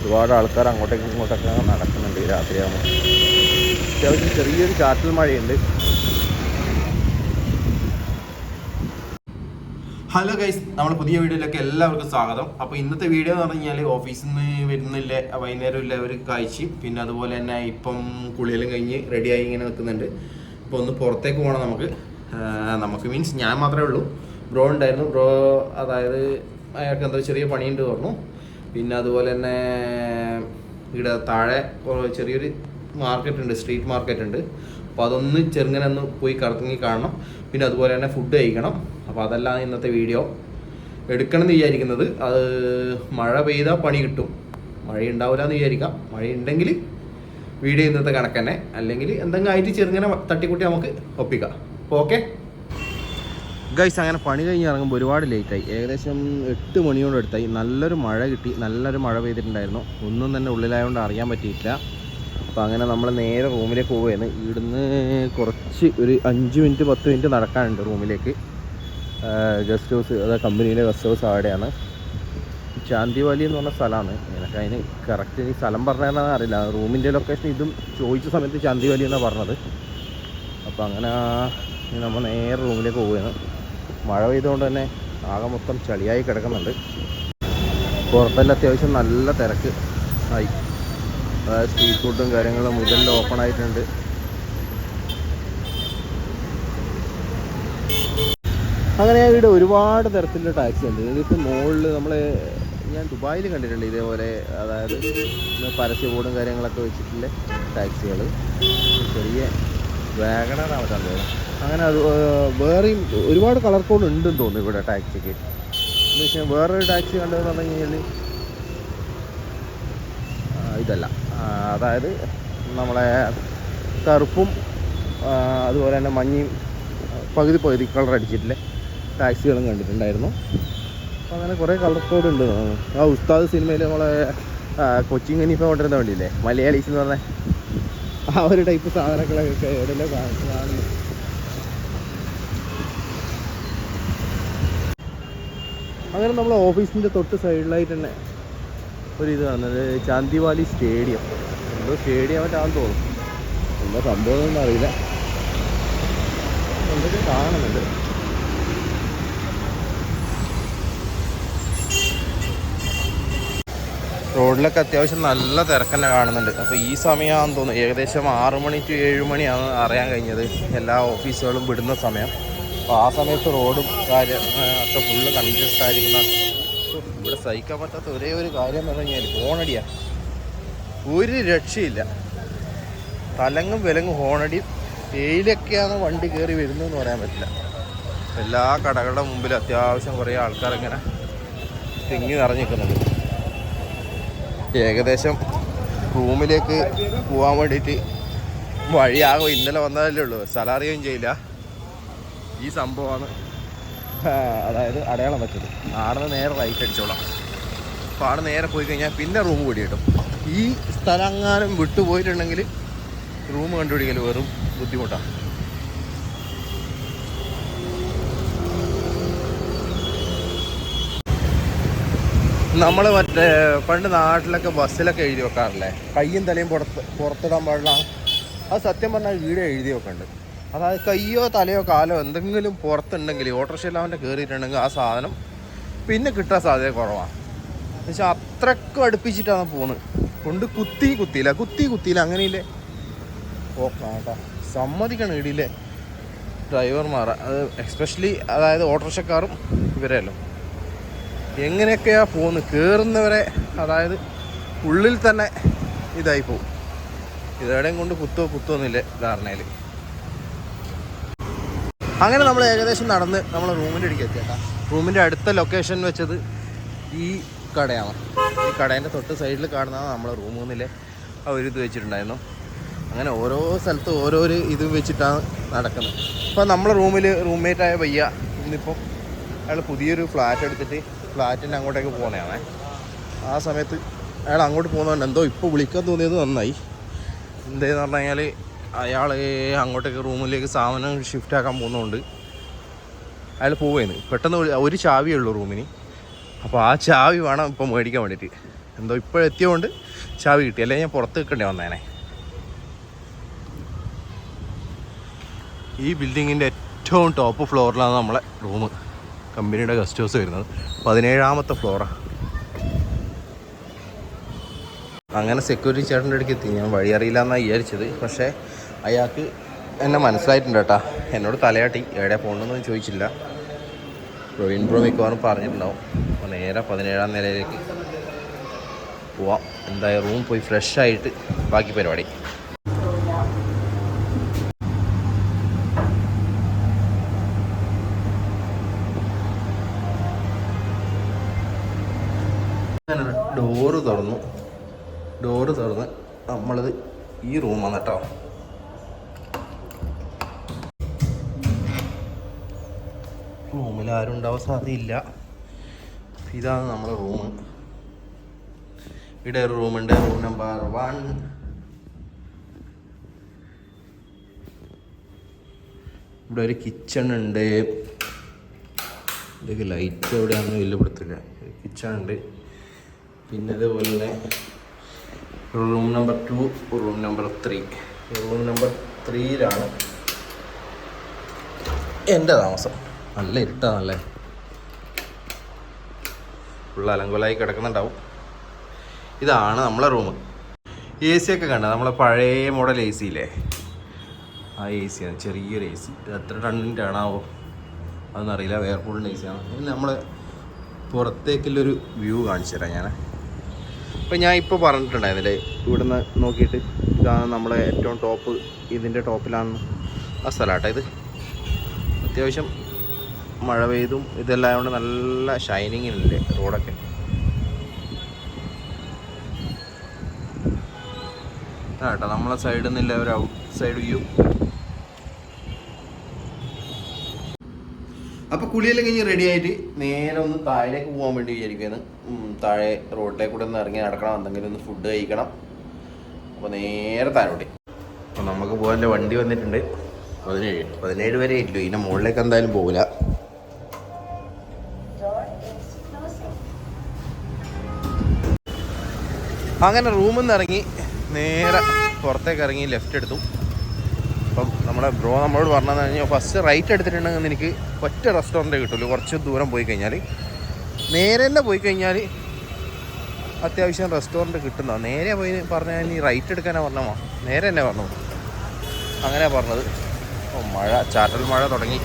ഒരുപാട് ആൾക്കാർ അങ്ങോട്ടേക്കും ഇങ്ങോട്ടൊക്കെ നടക്കുന്നുണ്ട് രാത്രിയാകുമ്പോൾ അത്യാവശ്യം ചെറിയൊരു ചാറ്റൽ മഴയുണ്ട്. ഹലോ ഗൈസ് നമ്മൾ പുതിയ വീഡിയോയിലേക്ക് എല്ലാവർക്കും സ്വാഗതം. അപ്പോൾ ഇന്നത്തെ വീഡിയോ എന്ന് പറഞ്ഞു കഴിഞ്ഞാൽ ഓഫീസിൽ നിന്ന് വരുന്നില്ല വൈകുന്നേരം ഇല്ല ഒരു കാഴ്ചയും. പിന്നെ അതുപോലെ തന്നെ ഇപ്പം കുളിയെല്ലാം കഴിഞ്ഞ് റെഡിയായി ഇങ്ങനെ നിൽക്കുന്നുണ്ട്. ഇപ്പോൾ ഒന്ന് പുറത്തേക്ക് പോകണം നമുക്ക്. നമുക്ക് മീൻസ് ഞാൻ മാത്രമേ ഉള്ളൂ. ബ്രോ ഉണ്ടായിരുന്നു. ബ്രോ അതായത് അയാൾക്ക് എന്തോ ചെറിയ പണിയുണ്ട് പറഞ്ഞു. പിന്നെ അതുപോലെ തന്നെ ഇവിടെ താഴെ ചെറിയൊരു മാർക്കറ്റ് ഉണ്ട് സ്ട്രീറ്റ് മാർക്കറ്റ് ഉണ്ട് അപ്പോൾ അതൊന്ന് ചെറുങ്ങനെ ഒന്ന് പോയി കറങ്ങി കാണണം. പിന്നെ അതുപോലെ തന്നെ ഫുഡ് കഴിക്കണം. അപ്പോൾ അതെല്ലാം ഇന്നത്തെ വീഡിയോ എടുക്കണം എന്ന് വിചാരിക്കുന്നത്. അത് മഴ പെയ്താൽ പണി കിട്ടും. മഴ ഉണ്ടാവില്ല എന്ന് വിചാരിക്കാം. മഴ ഉണ്ടെങ്കിൽ വീഡിയോ ഇന്നത്തെ കണക്ക് തന്നെ അല്ലെങ്കിൽ എന്തെങ്കിലും ആയിട്ട് ചെറുങ്ങനെ തട്ടിക്കൂട്ടി നമുക്ക് ഒപ്പിക്കാം. ഓക്കെ? ഗൈസ് അങ്ങനെ പണി കഴിഞ്ഞ് ഇറങ്ങുമ്പോൾ ഒരുപാട് ലേറ്റായി ഏകദേശം എട്ട് മണിയോട് അടുത്തായി. നല്ലൊരു മഴ കിട്ടി. നല്ലൊരു മഴ പെയ്തിട്ടുണ്ടായിരുന്നു. ഒന്നും തന്നെ ഉള്ളിലായതുകൊണ്ട് അറിയാൻ പറ്റിയിട്ടില്ല. അപ്പോൾ അങ്ങനെ നമ്മൾ നേരെ റൂമിലേക്ക് പോവുകയാണ് ഇവിടുന്ന് കുറച്ച് ഒരു അഞ്ച് മിനിറ്റ് പത്ത് മിനിറ്റ് നടക്കാനുണ്ട് റൂമിലേക്ക്. ഗസ്റ്റ് ഹൗസ് അതായത് കമ്പനിയിലെ ഗസ്റ്റ് ഹൗസ് അവിടെയാണ്. ചാന്തിവാലി എന്ന് പറഞ്ഞ സ്ഥലമാണ്. എനിക്ക് അതിന് കറക്റ്റ് ഈ സ്ഥലം പറഞ്ഞാൽ അറിയില്ല. റൂമിന്റെ ലൊക്കേഷൻ ഇതും ചോദിച്ച സമയത്ത് ചാന്തിവാലി എന്നാണ് പറഞ്ഞത്. അപ്പോൾ അങ്ങനെ നമ്മൾ നേരെ റൂമിലേക്ക് പോവുകയാണ് മഴ പെയ്തുകൊണ്ട് തന്നെ ആകെ മൊത്തം ചളിയായി കിടക്കുന്നുണ്ട്. പുറത്തെല്ലാം അത്യാവശ്യം നല്ല തിരക്ക് ആയി. അതായത് സ്ട്രീറ്റ് ഫുഡും കാര്യങ്ങളും മുതലെല്ലാം ഓപ്പൺ ആയിട്ടുണ്ട്. അങ്ങനെ ഇവിടെ ഒരുപാട് തരത്തിലുള്ള ടാക്സി ഉണ്ട്. ഇതിപ്പോൾ മുകളിൽ നമ്മൾ ഞാൻ ദുബായിൽ കണ്ടിട്ടുണ്ട് ഇതേപോലെ. അതായത് പരസ്യ ബോർഡും കാര്യങ്ങളൊക്കെ വെച്ചിട്ടുള്ള ടാക്സികൾ ചെറിയ വാഗണറാണ് കണ്ടത് അങ്ങനെ അത് വേറെയും ഒരുപാട് കളർ കോഡ് ഉണ്ടെന്ന് തോന്നുന്നു ഇവിടെ ടാക്സിക്ക്. എന്ന് വെച്ചാൽ വേറൊരു ടാക്സി കണ്ടതെന്ന് പറഞ്ഞു കഴിഞ്ഞാൽ ഇതല്ല. അതായത് നമ്മളെ കറുപ്പും അതുപോലെ തന്നെ മഞ്ഞയും പകുതി പകുതി കളർ അടിച്ചിട്ടില്ലേ ടാക്സികളും കണ്ടിട്ടുണ്ടായിരുന്നു. അപ്പോൾ അങ്ങനെ കുറേ കളർ കോഡ് ഉണ്ട്. ആ ഉസ്താദ് സിനിമയിൽ നമ്മളെ കൊച്ചിൻ കനീഫ കൊണ്ടിരുന്ന വേണ്ടിയില്ലേ? മലയാളീസ് എന്ന് പറഞ്ഞ ആ ഒരു ടൈപ്പ് സാധനങ്ങളൊക്കെ എവിടെയല്ലോ കാണുന്നു അങ്ങനെ നമ്മൾ ഓഫീസിന്റെ തൊട്ട് സൈഡിലായിട്ട് തന്നെ ഒരു ഇത് കാണുന്നത് ചാന്തിവാലി സ്റ്റേഡിയം. എന്തോ സ്റ്റേഡിയം മറ്റാന്ന് തോന്നുന്നു. എന്താ സംഭവം ഒന്നും അറിയില്ല. എന്തൊക്കെ കാണുന്നുണ്ട്? റോഡിലൊക്കെ അത്യാവശ്യം നല്ല തിരക്കന്നെ കാണുന്നുണ്ട്. അപ്പോൾ ഈ സമയമാണെന്ന് തോന്നുന്നു. ഏകദേശം ആറ് മണി ടു ഏഴ് മണിയാണ് അറിയാൻ കഴിഞ്ഞത്. എല്ലാ ഓഫീസുകളും വിടുന്ന സമയം. അപ്പോൾ ആ സമയത്ത് റോഡും കാര്യം ഒക്കെ ഫുള്ള് കൺജസ്റ്റ് ആയിരിക്കുന്ന ഇവിടെ സഹിക്കാൻ പറ്റാത്ത ഒരേ ഒരു കാര്യം എന്ന് പറഞ്ഞു കഴിഞ്ഞാൽ ഒരു രക്ഷയില്ല. തലങ്ങും വിലങ്ങും ഹോണടി. ഏയിലൊക്കെയാണ് വണ്ടി കയറി വരുന്നതെന്ന് പറയാൻ പറ്റില്ല. എല്ലാ കടകളുടെ മുമ്പിൽ അത്യാവശ്യം കുറേ ആൾക്കാരിങ്ങനെ തിങ്ങി നിറഞ്ഞു നിൽക്കുന്നുണ്ട് ഏകദേശം റൂമിലേക്ക് പോകാൻ വേണ്ടിയിട്ട് വഴിയാകും ഇന്നലെ വന്നതല്ലേ ഉള്ളൂ. സ്ഥലം അറിയുകയും ചെയ്യില്ല. ഈ സംഭവമാണ്. അതായത് അടയാളം വെച്ചത്. ആടെ നേരെ റൈറ്റ് അടിച്ചോളാം. അപ്പോൾ ആടെ നേരെ പോയി കഴിഞ്ഞാൽ പിന്നെ റൂം കൂടി കിട്ടും. ഈ സ്ഥലം അങ്ങാനും വിട്ടു റൂം കണ്ടുപിടിക്കൽ വെറും ബുദ്ധിമുട്ടാണ് നമ്മൾ മറ്റേ പണ്ട് നാട്ടിലൊക്കെ ബസ്സിലൊക്കെ എഴുതി വെക്കാറില്ലേ? കയ്യും തലയും പുറത്ത് പുറത്തിടാൻ പാടില്ല. അത് സത്യം പറഞ്ഞാൽ വീട് എഴുതി വെക്കുന്നുണ്ട് അതായത് കയ്യോ തലയോ കാലോ എന്തെങ്കിലും പുറത്തുണ്ടെങ്കിൽ ഓട്ടോറിക്ഷയിൽ അവന്റെ കയറിയിട്ടുണ്ടെങ്കിൽ ആ സാധനം പിന്നെ കിട്ടാൻ സാധ്യത കുറവാണ്. എന്നുവെച്ചാൽ അത്രക്കും അടുപ്പിച്ചിട്ടാണ് പോകുന്നത് കൊണ്ട് കുത്തി കുത്തിയില്ല കുത്തി കുത്തിയില്ല അങ്ങനെയില്ലേ? ഓ കാട്ടാ സമ്മതിക്കണം ഇടിയില്ലേ? ഡ്രൈവർമാർ അത് എക്സ്പെഷ്യലി അതായത് ഓട്ടോറിക്ഷക്കാരും ഇവരെയല്ലോ. എങ്ങനെയൊക്കെയാ പോകുന്നത് കയറുന്നവരെ അതായത് ഉള്ളിൽ തന്നെ ഇതായി പോകും ഇതെവിടെയും കൊണ്ട് കുത്തോ കുത്തോന്നില്ലേ ധാരണയിൽ. അങ്ങനെ നമ്മൾ ഏകദേശം നടന്ന് നമ്മൾ റൂമിന്റെ അടിക്ക് എത്തിയേട്ടാ റൂമിന്റെ അടുത്ത ലൊക്കേഷൻ വെച്ചത് ഈ കടയാണ്. ഈ കടേന്റെ തൊട്ട് സൈഡിൽ കാണുന്നതാണ് നമ്മളെ റൂമിലെ ആ ഒരു ഇത് വെച്ചിട്ടുണ്ടായിരുന്നു. അങ്ങനെ ഓരോ സ്ഥലത്തും ഓരോരു ഇത് വെച്ചിട്ടാണ് നടക്കുന്നത്. അപ്പോൾ നമ്മളെ റൂമിൽ റൂംമേറ്റായ വയ്യ ഇന്നിപ്പം അയാൾ പുതിയൊരു ഫ്ലാറ്റ് എടുത്തിട്ട് ഫ്ലാറ്റിന്റെ അങ്ങോട്ടേക്ക് പോകണേ ആ സമയത്ത് അയാൾ അങ്ങോട്ട് പോകുന്നതുകൊണ്ട് എന്തോ ഇപ്പോൾ വിളിക്കാൻ തോന്നിയത് നന്നായി. എന്തേന്ന് പറഞ്ഞു കഴിഞ്ഞാൽ അയാൾ അങ്ങോട്ടേക്ക് റൂമിലേക്ക് സാധനം ഷിഫ്റ്റ് ആക്കാൻ പോകുന്നതുകൊണ്ട് അയാൾ പോവുകയാണ് പെട്ടെന്ന് ഒരു- ചാവിയേ ഉള്ളൂ റൂമിന്. അപ്പോൾ ആ ചാവി വേണം ഇപ്പം മേടിക്കാൻ വേണ്ടിയിട്ട് എന്തോ ഇപ്പോഴെത്തിയതുകൊണ്ട് ചാവി കിട്ടി. അല്ലെങ്കിൽ ഞാൻ പുറത്ത് നിൽക്കേണ്ടി വന്നേനെ? ഈ ബിൽഡിങ്ങിന്റെ ഏറ്റവും ടോപ്പ് ഫ്ലോറിലാണ് നമ്മളെ റൂം കമ്പനിയുടെ ഗസ്റ്റ് ഹൗസ് വരുന്നത്. പതിനേഴാമത്തെ ഫ്ലോറാണ് അങ്ങനെ സെക്യൂരിറ്റി ചേട്ടന്റെ അടുക്ക് എത്തി. ഞാൻ വഴി അറിയില്ല എന്നാണ് വിചാരിച്ചത്. പക്ഷേ അയാൾക്ക് എന്നെ മനസ്സിലായിട്ടുണ്ട് കേട്ടാ. എന്നോട് തലയാട്ടി. എവിടെ പോകണമെന്ന് ചോദിച്ചില്ല. പ്രവീൺ ബ്രോ മിക്കവാറും പറഞ്ഞിട്ടുണ്ടാവും. അപ്പോൾ നേരെ പതിനേഴാം നിലയിലേക്ക് പോവാം. എന്തായാലും റൂം പോയി ഫ്രഷ് ആയിട്ട് ബാക്കി പരിപാടി. ഡോറ് തുറന്നു. ഡോറ് തുറന്ന് നമ്മളത് ഈ റൂമാണ് കേട്ടോ. ആരും ഉണ്ടാവാൻ സാധ്യതയില്ല. ഇതാണ് നമ്മുടെ റൂം. ഇവിടെ ഒരു റൂമുണ്ട്. Room number one. ഇവിടെ ഒരു കിച്ചൺ ഉണ്ട്. ഇതൊക്കെ ലൈറ്റ് എവിടെയാണെന്ന് വലിയ പിടുത്തില്ല കിച്ചൺ ഉണ്ട്. പിന്നെ അതുപോലെ തന്നെ room number two room number three room number ത്രീയിലാണ് എന്റെ താമസം. നല്ല ഇരുട്ടാണല്ലേ? ഫുൾ അലങ്കോലായി കിടക്കുന്നുണ്ടാവും. ഇതാണ് നമ്മളെ റൂം എ സി ഒക്കെ കണ്ട? നമ്മളെ പഴയ മോഡൽ എ ഇല്ലേ? ആ എ സി ആണ് ചെറിയൊരു എ സി ഇത് എത്ര ടണ്ണിന്റെ ആണാവോ അതൊന്നും അറിയില്ല വേർപൂളിന്റെ എ ആണ്. ഇനി നമ്മൾ പുറത്തേക്കുള്ളൊരു വ്യൂ കാണിച്ചു തരാം ഞാൻ അപ്പോൾ ഞാൻ ഇപ്പോൾ പറഞ്ഞിട്ടുണ്ടായിരുന്നില്ലേ ഇവിടുന്ന് നോക്കിയിട്ട് ഇതാണ് നമ്മളെ ഏറ്റവും ടോപ്പ് ഇതിന്റെ ടോപ്പിലാണ് ആ സ്ഥലമാട്ടോ ഇത്. അത്യാവശ്യം മഴ പെയ്തും ഇതെല്ലാം കൊണ്ട് നല്ല ഷൈനിങ്ങിലുണ്ട് റോഡൊക്കെ. കേട്ടോ നമ്മളെ സൈഡിൽ നിന്നില്ല ഒരു ഔട്ട് സൈഡ് വ്യൂ അപ്പൊ കുളിയെല്ലാം കഴിഞ്ഞ് റെഡി ആയിട്ട് നേരെ ഒന്ന് താഴേക്ക് പോകാൻ വേണ്ടി വിചാരിക്കുകയാണ് താഴെ റോഡിലേക്ക് കൂടെ ഒന്ന് ഇറങ്ങി നടക്കണം. എന്തെങ്കിലും ഒന്ന് ഫുഡ് കഴിക്കണം. അപ്പോൾ നേരെ താഴോട്ട്. അപ്പോൾ നമുക്ക് പോകാൻ വണ്ടി വന്നിട്ടുണ്ട്. പതിനേഴ് പതിനേഴ് വരെ ഇല്ലു ഇതിന്റെ മുകളിലേക്ക് എന്തായാലും പോകില്ല അങ്ങനെ റൂമിൽ നിന്ന് ഇറങ്ങി നേരെ പുറത്തേക്ക് ഇറങ്ങി ലെഫ്റ്റ് എടുത്തു. അപ്പം നമ്മുടെ ബ്രോ നമ്മളോട് പറഞ്ഞതെന്ന് കഴിഞ്ഞാൽ ഫസ്റ്റ് റൈറ്റ് എടുത്തിട്ടുണ്ടെങ്കിൽ എനിക്ക് ഒറ്റ റെസ്റ്റോറന്റ് കിട്ടുള്ളൂ. കുറച്ച് ദൂരം പോയി കഴിഞ്ഞാൽ. നേരെ തന്നെ പോയി കഴിഞ്ഞാൽ അത്യാവശ്യം റെസ്റ്റോറന്റ് കിട്ടുന്ന നേരെ പോയി പറഞ്ഞാൽ നീ റൈറ്റ് എടുക്കാനാണ് പറഞ്ഞോ നേരെ തന്നെ പറഞ്ഞു. അങ്ങനെ പറഞ്ഞത്. മഴ ചാറ്റൽ മഴ തുടങ്ങി.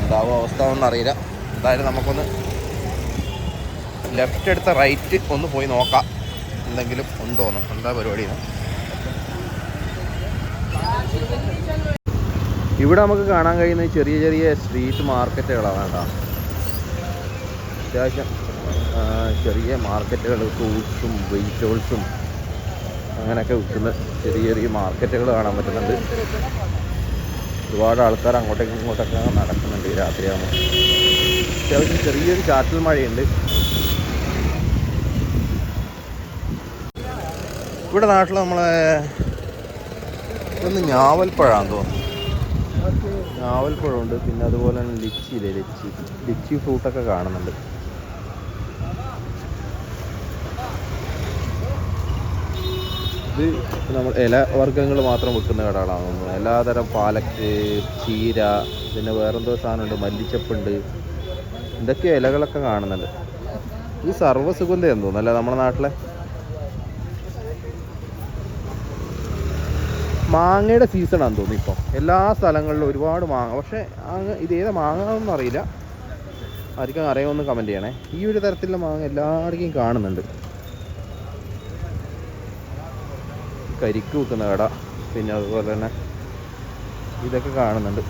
എന്താവും അവസ്ഥ ഒന്നും അറിയില്ല. എന്തായാലും നമുക്കൊന്ന് ലെഫ്റ്റ് എടുത്ത റൈറ്റ് ഒന്ന് പോയി നോക്കാം. എന്തെങ്കിലും ഉണ്ടോന്ന് എന്താ പരിപാടി ഇവിടെ നമുക്ക് കാണാൻ കഴിയുന്ന ചെറിയ ചെറിയ സ്ട്രീറ്റ് മാർക്കറ്റുകളാണ് കേട്ടോ. അത്യാവശ്യം ചെറിയ മാർക്കറ്റുകൾ ഫ്രൂട്ട്സും വെജിറ്റബിൾസും അങ്ങനെയൊക്കെ വിൽക്കുന്ന ചെറിയ ചെറിയ മാർക്കറ്റുകൾ കാണാൻ പറ്റുന്നുണ്ട്. ഒരുപാട് ആൾക്കാർ അങ്ങോട്ടേക്കും ഇങ്ങോട്ടൊക്കെ നടക്കുന്നുണ്ട് രാത്രിയാകുമ്പോൾ അത്യാവശ്യം ചെറിയൊരു ചാറ്റൽ മഴയുണ്ട്. ഇവിടെ നാട്ടിൽ നമ്മളെ ഒന്ന് ഞാവൽപ്പഴാന്ന് തോന്നുന്നു. ഞാവൽപ്പഴമുണ്ട് പിന്നെ അതുപോലെ തന്നെ ലിച്ചി ഇല്ലേ ലിച്ചി. ലിച്ചി ഫ്രൂട്ടൊക്കെ കാണുന്നുണ്ട്. ഇത് നമ്മൾ ഇല വർഗങ്ങൾ മാത്രം വിൽക്കുന്ന കടകളാണ് തോന്നുന്നു എല്ലാതരം പാലക്ക് ചീര പിന്നെ വേറെന്തോ സാധനമുണ്ട് മല്ലിച്ചപ്പുണ്ട്. ഇതൊക്കെ ഇലകളൊക്കെ കാണുന്നുണ്ട്. ഈ സർവസുഗന്ധ എന്ന് തോന്നുന്നു അല്ലേ നമ്മുടെ നാട്ടിലെ? മാങ്ങയുടെ സീസണാന്ന് തോന്നുന്നു ഇപ്പം. എല്ലാ സ്ഥലങ്ങളിലും ഒരുപാട് മാങ്ങ. പക്ഷേ അങ്ങ് ഇത് ഏതാ മാങ്ങ അറിയില്ല. ആർക്കും അറിയാമെന്ന് കമന്റ് ചെയ്യണേ. ഈ ഒരു തരത്തിലുള്ള മാങ്ങ എല്ലാവർക്കും കാണുന്നുണ്ട്. കരിക്ക് വെക്കുന്ന കട. പിന്നെ അതുപോലെ തന്നെ ഇതൊക്കെ കാണുന്നുണ്ട്.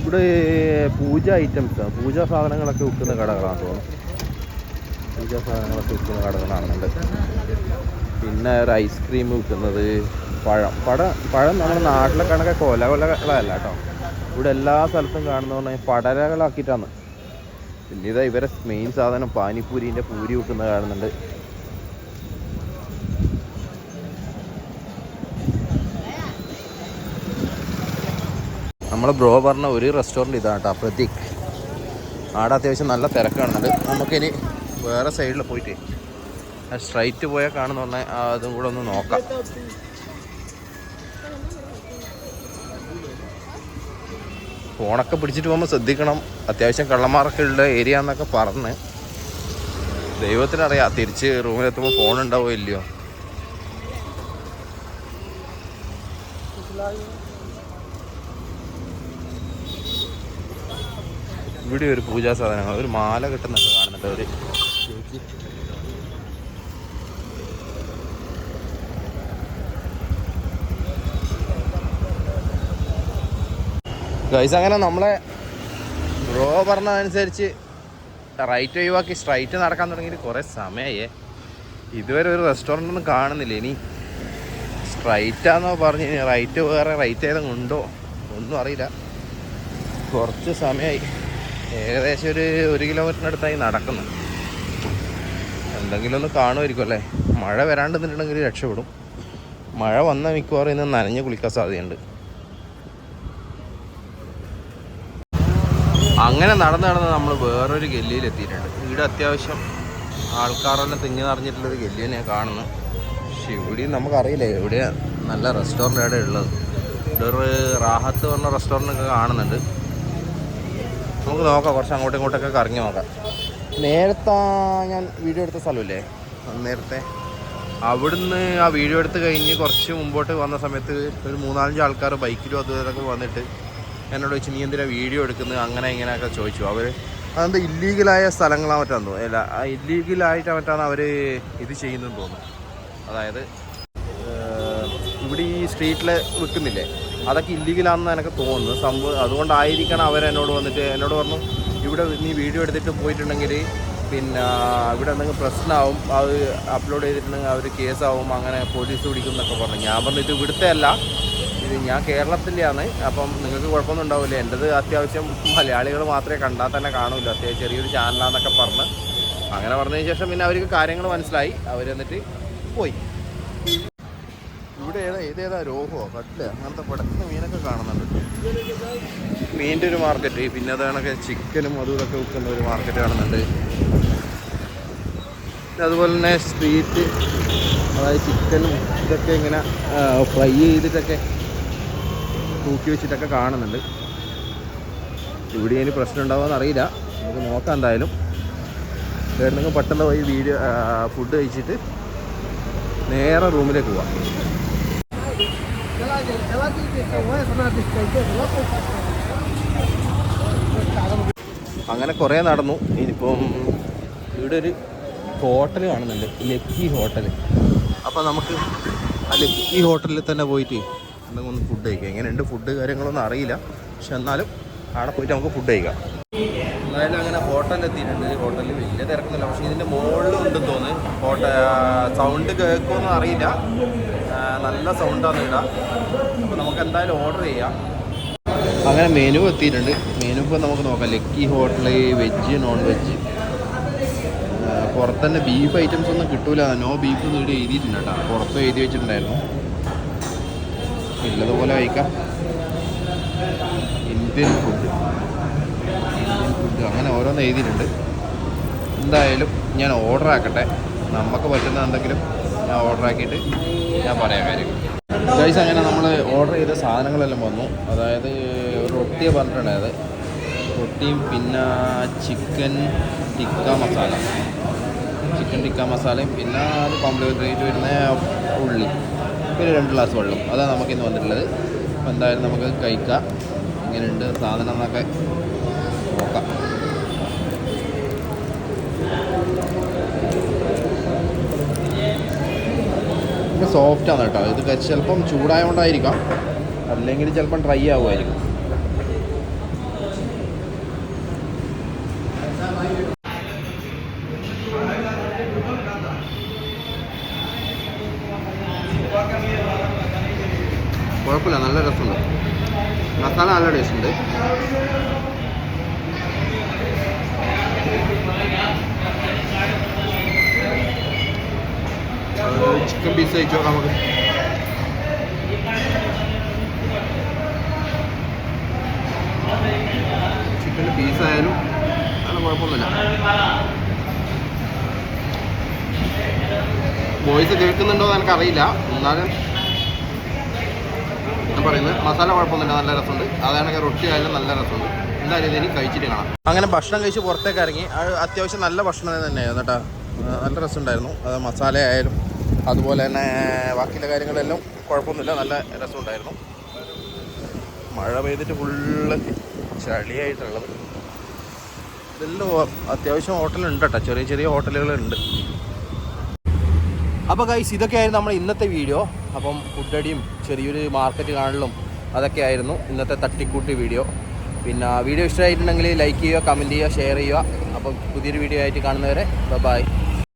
ഇവിടെ പൂജ ഐറ്റംസ് പൂജാ സാധനങ്ങളൊക്കെ വിൽക്കുന്ന കടകളാണ് തോന്നുന്നു. പൂജാ സാധനങ്ങളൊക്കെ വിൽക്കുന്ന കടകൾ കാണുന്നുണ്ട് പിന്നെ ഒരു ഐസ്ക്രീം വിൽക്കുന്നത് പഴം. പഴം പഴം നമ്മുടെ നാട്ടിലെ കണക്കെ കൊല കൊലകളല്ല കേട്ടോ. ഇവിടെ എല്ലാ സ്ഥലത്തും കാണുന്ന പറഞ്ഞാൽ പടരകളാക്കിയിട്ടാണ്. പിന്നെ ഇതാ ഇവരെ മെയിൻ സാധനം പാനിപ്പൂരിന്റെ പൂരി വിൽക്കുന്നത് കാണുന്നുണ്ട്. നമ്മുടെ ബ്രോ പറഞ്ഞ ഒരു റെസ്റ്റോറന്റ് ഇതാണ് കേട്ടോ പ്രതീക് ആടെ അത്യാവശ്യം നല്ല തിരക്കാണുന്നുണ്ട് നമുക്കിനി വേറെ സൈഡിൽ പോയിട്ട്. സ്ട്രൈറ്റ് പോയാൽ കാണുന്ന പറഞ്ഞാൽ അതും കൂടെ ഒന്ന് നോക്കാം. ഫോണൊക്കെ പിടിച്ചിട്ട് പോകുമ്പോൾ ശ്രദ്ധിക്കണം. അത്യാവശ്യം കള്ളന്മാരൊക്കെ ഉള്ള ഏരിയ എന്നൊക്കെ പറഞ്ഞ്. ദൈവത്തിനറിയാം തിരിച്ച് റൂമിലെത്തുമ്പോൾ ഫോൺ ഉണ്ടാവോ ഇല്ലയോ? ഇവിടെ ഒരു പൂജാ സാധനങ്ങൾ ഒരു മാല കിട്ടുന്നൊക്കെ കാണുന്നുണ്ട് ഒരു ഗൈസ് അങ്ങനെ നമ്മളെ ബ്രോ പറഞ്ഞതനുസരിച്ച് റൈറ്റ് ഒഴിവാക്കി സ്ട്രൈറ്റ് നടക്കാൻ തുടങ്ങിയിട്ട് കുറേ സമയമായേ ഇതുവരെ ഒരു റെസ്റ്റോറന്റ് ഒന്നും കാണുന്നില്ല. ഇനി സ്ട്രൈറ്റാന്നോ പറഞ്ഞു റൈറ്റ് വേറെ റൈറ്റ് ഏതെങ്കിലും ഉണ്ടോ? ഒന്നും അറിയില്ല. കുറച്ച് സമയമായി ഏകദേശം ഒരു ഒരു കിലോമീറ്ററിനടുത്തായി നടക്കുന്നു. എന്തെങ്കിലും ഒന്ന് കാണുമായിരിക്കും അല്ലേ? മഴ വരാണ്ട് നിന്നിട്ടുണ്ടെങ്കിൽ രക്ഷപ്പെടും. മഴ വന്ന മിക്കവാറും ഇന്ന് നനഞ്ഞ് കുളിക്കാൻ സാധ്യതയുണ്ട്. അങ്ങനെ നടന്ന് നടന്ന് നമ്മൾ വേറൊരു ഗല്ലിയിൽ എത്തിയിട്ടുണ്ട്. ഇവിടെ അത്യാവശ്യം ആൾക്കാരെല്ലാം തിങ്ങി നിറഞ്ഞിട്ടുള്ളൊരു ഗല്ലി തന്നെയാണ് കാണുന്നത്. പക്ഷെ ഇവിടെയും നമുക്കറിയില്ല എവിടെയാണ് നല്ല റെസ്റ്റോറന്റ് അവിടെ ഉള്ളത്. ഇവിടെ ഒരു റാഹത്ത് പറഞ്ഞ റെസ്റ്റോറന്റ് ഒക്കെ കാണുന്നുണ്ട്. നമുക്ക് നോക്കാം കുറച്ച് അങ്ങോട്ടും ഇങ്ങോട്ടൊക്കെ കറങ്ങി നോക്കാം. നേരത്തെ ഞാൻ വീഡിയോ എടുത്ത സ്ഥലമില്ലേ? നേരത്തെ. അവിടുന്ന് ആ വീഡിയോ എടുത്ത് കഴിഞ്ഞ് കുറച്ച് മുമ്പോട്ട് വന്ന സമയത്ത് ഒരു മൂന്നാലഞ്ച് ആൾക്കാർ ബൈക്കിലും അതും ഇതൊക്കെ വന്നിട്ട് എന്നോട് ചോദിച്ചു നീ എന്തിനാ വീഡിയോ എടുക്കുന്നത്? അങ്ങനെ ഇങ്ങനെയൊക്കെ ചോദിച്ചു. അവർ അതെന്താ ഇല്ലീഗലായ സ്ഥലങ്ങളാ മറ്റാന്ന് തോന്നുന്നു. അല്ല ഇല്ലീഗലായിട്ട് മറ്റാണ് അവർ ഇത് ചെയ്യുന്നതെന്ന് തോന്നുന്നു. അതായത് ഇവിടെ ഈ സ്ട്രീറ്റിൽ വിൽക്കുന്നില്ലേ? അതൊക്കെ ഇല്ലീഗലാണെന്ന് എനിക്ക് തോന്നുന്നു സംഭവം അതുകൊണ്ടായിരിക്കണം അവരെന്നോട് വന്നിട്ട് എന്നോട് പറഞ്ഞു ഇവിടെ നീ വീഡിയോ എടുത്തിട്ട് പോയിട്ടുണ്ടെങ്കിൽ പിന്നെ ഇവിടെ എന്തെങ്കിലും പ്രശ്നമാവും അത് അപ്ലോഡ് ചെയ്തിട്ടുണ്ടെങ്കിൽ അവർ കേസാവും അങ്ങനെ പോലീസ് പിടിക്കും എന്നൊക്കെ പറഞ്ഞു. ഞാൻ പറഞ്ഞു ഇത് ഇവിടുത്തെ അല്ല ഇത് ഞാൻ കേരളത്തിന്റെയാണ്. അപ്പം നിങ്ങൾക്ക് കുഴപ്പമൊന്നും ഉണ്ടാവില്ല. എന്റെത് അത്യാവശ്യം മലയാളികൾ മാത്രമേ കണ്ടാൽ തന്നെ കാണൂല അത്യാവശ്യം ചെറിയൊരു ചാനലാന്നൊക്കെ പറഞ്ഞ്. അങ്ങനെ പറഞ്ഞതിന് ശേഷം പിന്നെ അവർക്ക് കാര്യങ്ങൾ മനസ്സിലായി. അവർ എന്നിട്ട് പോയി. ഇവിടെ ഏതാ ഇതേതാ രോഹോ? കട്ടിൽ? അങ്ങനത്തെ പടക്കുന്ന മീനൊക്കെ കാണുന്നുണ്ട്. മീന്റെ ഒരു മാർക്കറ്റ്. പിന്നെ അത് കണക്കെ ചിക്കനും അതും ഇതൊക്കെ വിൽക്കുന്ന ഒരു മാർക്കറ്റ് കാണുന്നുണ്ട്. അതുപോലെ തന്നെ സ്ട്രീറ്റ് അതായത് ചിക്കനും ഇതൊക്കെ ഇങ്ങനെ ഫ്രൈ ചെയ്തിട്ടൊക്കെ തൂക്കി വെച്ചിട്ടൊക്കെ കാണുന്നുണ്ട്. ഇവിടെ ഇനി പ്രശ്നം ഉണ്ടാവുമെന്ന് അറിയില്ല നമുക്ക് നോക്കാം എന്തായാലും. വേണമെങ്കിൽ പെട്ടെന്ന് പോയി വീഡിയോ ഫുഡ് കഴിച്ചിട്ട് നേരെ റൂമിലേക്ക് പോവാം. അങ്ങനെ കുറേ നടന്നു. ഇനിയിപ്പം ഇവിടെ ഒരു ഹോട്ടൽ കാണുന്നുണ്ട്. ലക്കി ഹോട്ടൽ അപ്പോൾ നമുക്ക് ആ ലക്കി ഹോട്ടലിൽ തന്നെ പോയിട്ട് എന്തെങ്കിലും ഒന്ന് ഫുഡ് കഴിക്കാം. എങ്ങനെയുണ്ട് ഫുഡ് കാര്യങ്ങളൊന്നും അറിയില്ല. പക്ഷെ എന്നാലും അവിടെ പോയിട്ട് നമുക്ക് ഫുഡ് കഴിക്കാം. എന്തായാലും അങ്ങനെ ഹോട്ടലിൽ എത്തിയിട്ടുണ്ട്. ഹോട്ടലിൽ വലിയ തിരക്കൊന്നുമില്ല. പക്ഷേ ഇതിന്റെ മുകളിൽ ഉണ്ടെന്ന് തോന്നുന്നു. ഹോട്ട സൗണ്ട് കേൾക്കുമെന്ന് അറിയില്ല. നല്ല സൗണ്ടാണ് ഇവിടെ. അപ്പോൾ നമുക്ക് എന്തായാലും ഓർഡർ ചെയ്യാം. അങ്ങനെ മെനു എത്തിയിട്ടുണ്ട്. മെനു ഇപ്പോൾ നമുക്ക് നോക്കാം. Lucky hotel veg non veg പുറത്തന്നെ beef items ഒന്നും കിട്ടൂല. നോ ബീഫ് ഇവിടെ എഴുതിയിട്ടുണ്ട് കേട്ടോ. പുറത്ത് എഴുതി വെച്ചിട്ടുണ്ടായിരുന്നു. ഇല്ലതുപോലെ കഴിക്കാം. ഇന്ത്യൻ ഫുഡ് അങ്ങനെ ഓരോന്ന് എഴുതിയിട്ടുണ്ട്. എന്തായാലും ഞാൻ ഓർഡർ ആക്കട്ടെ. നമുക്ക് പറ്റുന്ന എന്തെങ്കിലും ഞാൻ ഓർഡർ ആക്കിയിട്ട് ഞാൻ പറയാം കാര്യങ്ങൾ ഗൈസ് അങ്ങനെ നമ്മൾ ഓർഡർ ചെയ്ത സാധനങ്ങളെല്ലാം വന്നു. അതായത് ഒരു റൊട്ടിയെ പറഞ്ഞിട്ടുണ്ടായത്. റൊട്ടിയും പിന്നെ ചിക്കൻ ടിക്ക മസാല ചിക്കൻ ടിക്ക മസാലയും പിന്നെ അത് കോംപ്ലിമെന്ററി വരുന്ന ഉള്ളി. പിന്നെ രണ്ട് ഗ്ലാസ് വെള്ളം. അതാണ് നമുക്ക് ഇന്ന് വന്നിട്ടുള്ളത്. അപ്പോൾ എന്തായാലും നമുക്ക് കഴിക്കാം. ഇങ്ങനെയുണ്ട് സാധനം എന്നൊക്കെ നോക്കാം. ഇത് സോഫ്റ്റ് ആണ് കേട്ടോ. ഇത് ചിലപ്പം ചൂടായതുകൊണ്ടായിരിക്കാം അല്ലെങ്കിൽ ചിലപ്പം ഡ്രൈ ആവുമായിരിക്കും. ചിക്കൻ പീസ് കഴിച്ചോ നമുക്ക് ചിക്കൻ പീസ് ആയാലും കുഴപ്പമൊന്നുമില്ല വോയിസ് കേൾക്കുന്നുണ്ടോ എന്ന് എനിക്കറിയില്ല എന്നാലും ഞാൻ പറയുന്നത് മസാല കുഴപ്പമൊന്നുമില്ല നല്ല രസമുണ്ട് അതാണെങ്കിൽ റൊട്ടി ആയാലും നല്ല രസമുണ്ട് എന്തായാലും ഇതിനി കഴിച്ചിട്ട് കാണാം അങ്ങനെ ഭക്ഷണം കഴിച്ച് പുറത്തേക്ക് ഇറങ്ങി. അത് അത്യാവശ്യം നല്ല ഭക്ഷണം തന്നെയായിരുന്നു കേട്ടോ. നല്ല രസമുണ്ടായിരുന്നു. അത് മസാല ആയാലും അതുപോലെ തന്നെ ബാക്കിയുള്ള കാര്യങ്ങളെല്ലാം കുഴപ്പമൊന്നുമില്ല. നല്ല രസമുണ്ടായിരുന്നു. മഴ പെയ്തിട്ട് ഫുള്ള് ചളിയായിട്ടുള്ളത്. ഇതെല്ലാം അത്യാവശ്യം ഹോട്ടലുണ്ട് കേട്ടോ. ചെറിയ ചെറിയ ഹോട്ടലുകളുണ്ട്. അപ്പോൾ ഗൈസ് ഇതൊക്കെയായിരുന്നു നമ്മുടെ ഇന്നത്തെ വീഡിയോ. അപ്പം ഫുഡടിയും ചെറിയൊരു മാർക്കറ്റ് കാണലും അതൊക്കെ ആയിരുന്നു ഇന്നത്തെ തട്ടിക്കൂട്ടി വീഡിയോ. പിന്നെ വീഡിയോ ഇഷ്ടമായിട്ടുണ്ടെങ്കിൽ ലൈക്ക് ചെയ്യുക കമന്റ് ചെയ്യുക ഷെയർ ചെയ്യുക. അപ്പം പുതിയൊരു വീഡിയോ ആയിട്ട് കാണുന്നവരെ ബൈ